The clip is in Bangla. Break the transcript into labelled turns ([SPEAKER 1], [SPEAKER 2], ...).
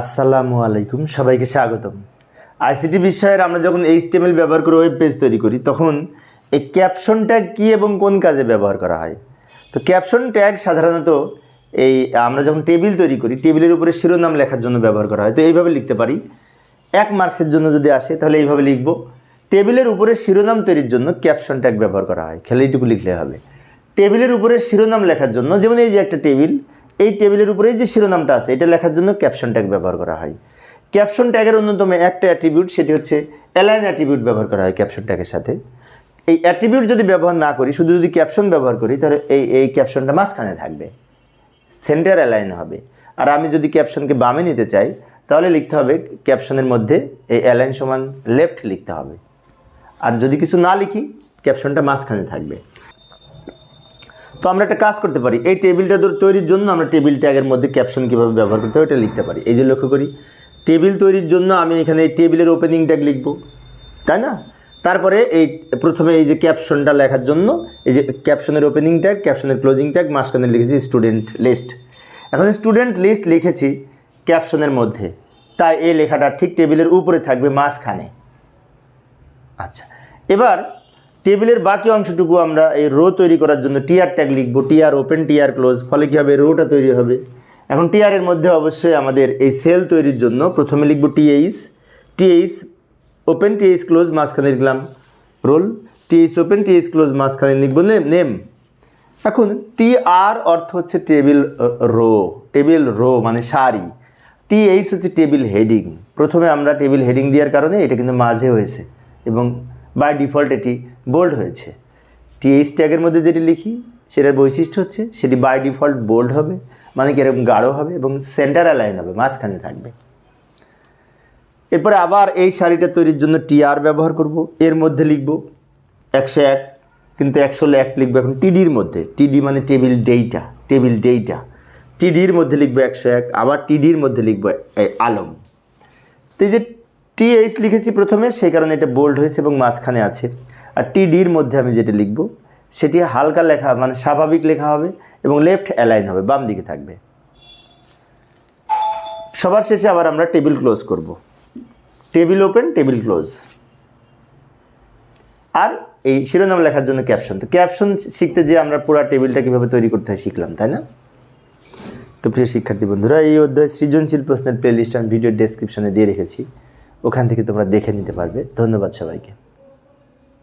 [SPEAKER 1] আসসালামু আলাইকুম, সবাইকে স্বাগতম। আইসিটি বিষয়ের আমরা যখন এইচটিএমএল ব্যবহার করে ওয়েব পেজ তৈরি করি, তখন এই ক্যাপশন ট্যাগ কী এবং কোন কাজে ব্যবহার করা হয়? তো ক্যাপশন ট্যাগ সাধারণত এই আমরা যখন টেবিল তৈরি করি টেবিলের উপরে শিরোনাম লেখার জন্য ব্যবহার করা হয়। তো এইভাবে লিখতে পারি। এক মার্কসের জন্য যদি আসে, তাহলে এইভাবে লিখব। টেবিলের উপরে শিরোনাম তৈরির জন্য ক্যাপশন ট্যাগ ব্যবহার করা হয়। খেলে এইটুকু লিখলে হবে। টেবিলের উপরে শিরোনাম লেখার জন্য, যেমন এই যে একটা টেবিল এই টেবিলের উপরে যে শিরোনামটা আছে, এটা লেখার জন্য ক্যাপশন ট্যাগ ব্যবহার করা হয়। ক্যাপশন ট্যাগের অন্যতম একটা অ্যাট্রিবিউট সেটি হচ্ছে অ্যালাইন অ্যাট্রিবিউট ব্যবহার করা হয় ক্যাপশন ট্যাগের সাথে। এই অ্যাট্রিবিউট যদি ব্যবহার না করি, শুধু যদি ক্যাপশন ব্যবহার করি, তাহলে এই এই ক্যাপশনটা মাঝখানে থাকবে। সেন্টার অ্যালাইন হবে। আর আমি যদি ক্যাপশনকে বামে নিতে চাই, তাহলে লিখতে হবে ক্যাপশনের মধ্যে এই অ্যালাইন সমান লেফট লিখতে হবে। আর যদি কিছু না লিখি ক্যাপশনটা মাঝখানে থাকবে। তো আমরা একটা কাজ করতে পারি। এই টেবিলটা তৈরির জন্য আমরা টেবিল ট্যাগের মধ্যে ক্যাপশন কীভাবে ব্যবহার করতে হয় ওটা লিখতে পারি। এই যে লক্ষ্য করি, টেবিল তৈরির জন্য আমি এখানে এই টেবিলের ওপেনিং ট্যাগ লিখব, তাই না? তারপরে এই প্রথমে এই যে ক্যাপশনটা লেখার জন্য, এই যে ক্যাপশনের ওপেনিং ট্যাগ ক্যাপশনের ক্লোজিং ট্যাগ মাঝখানে লিখেছি স্টুডেন্ট লিস্ট এখন স্টুডেন্ট লিস্ট লিখেছি ক্যাপশনের মধ্যে, তাই এই লেখাটা ঠিক টেবিলের উপরে থাকবে মাঝখানে। আচ্ছা এবার টেবিলের বাকি অংশটুকু আমরা এই রো তৈরি করার জন্য টিআর ট্যাগ লিখব T R open T R close ফলে কী হবে? রোটা তৈরি হবে। এখন টিআরের মধ্যে অবশ্যই আমাদের এই সেল তৈরির জন্য প্রথমে লিখব TH TH open T H close মাঝখানে লিখলাম roll T H open T H close মাঝখানে লিখব নেম এখন টি আর অর্থ হচ্ছে টেবিল রো টেবিল রো মানে সারি। টি এইচ হচ্ছে টেবিল হেডিং প্রথমে আমরা টেবিল হেডিং দেওয়ার কারণে এটা কিন্তু মাঝে হয়েছে এবং বাই ডিফল্ট এটি বোল্ড হয়েছে। টি এইচ ট্যাগের মধ্যে যেটি লিখি, সেটার বৈশিষ্ট্য হচ্ছে সেটি বাই ডিফল্ট বোল্ড হবে মানে কি এরকম গাঢ় হবে এবং সেন্টার অ্যালাইন হবে, মাঝখানে থাকবে। এরপরে আবার এই শাড়িটা তৈরির জন্য টিআর ব্যবহার করব, এর মধ্যে লিখব একশো এক, কিন্তু একশো এক লিখব এখন টিডির মধ্যে। টিডি মানে টেবিল ডেইটা টেবিল ডেইটা টিডির মধ্যে লিখব একশো এক, আবার টিডির মধ্যে লিখব আলম। তো এই যে টিএইচ লিখেছি প্রথমে, সেই কারণে এটা বোল্ড হয়েছে এবং মাঝখানে আছে। আর টিডির মধ্যে আমি যেটা লিখব, সেটি হালকা লেখা মানে স্বাভাবিক লেখা হবে এবং লেফট অ্যালাইন হবে, বাম দিকে থাকবে। সবার শেষে আবার আমরা টেবিল ক্লোজ করব। টেবিল ওপেন টেবিল ক্লোজ আর এই শিরোনাম লেখার জন্য ক্যাপশন তো ক্যাপশন শিখতে যে আমরা পুরো টেবিলটা কীভাবে তৈরি করতে হয় শিখলাম, তাই না? তো প্রিয় শিক্ষার্থী বন্ধুরা, এই অধ্যায় সৃজনশীল প্রশ্নের প্লেলিস্ট আমি ভিডিও ডেসক্রিপশনে দিয়ে রেখেছি। ওখান থেকে তোমরা দেখে নিতে পারবে। ধন্যবাদ সবাইকে।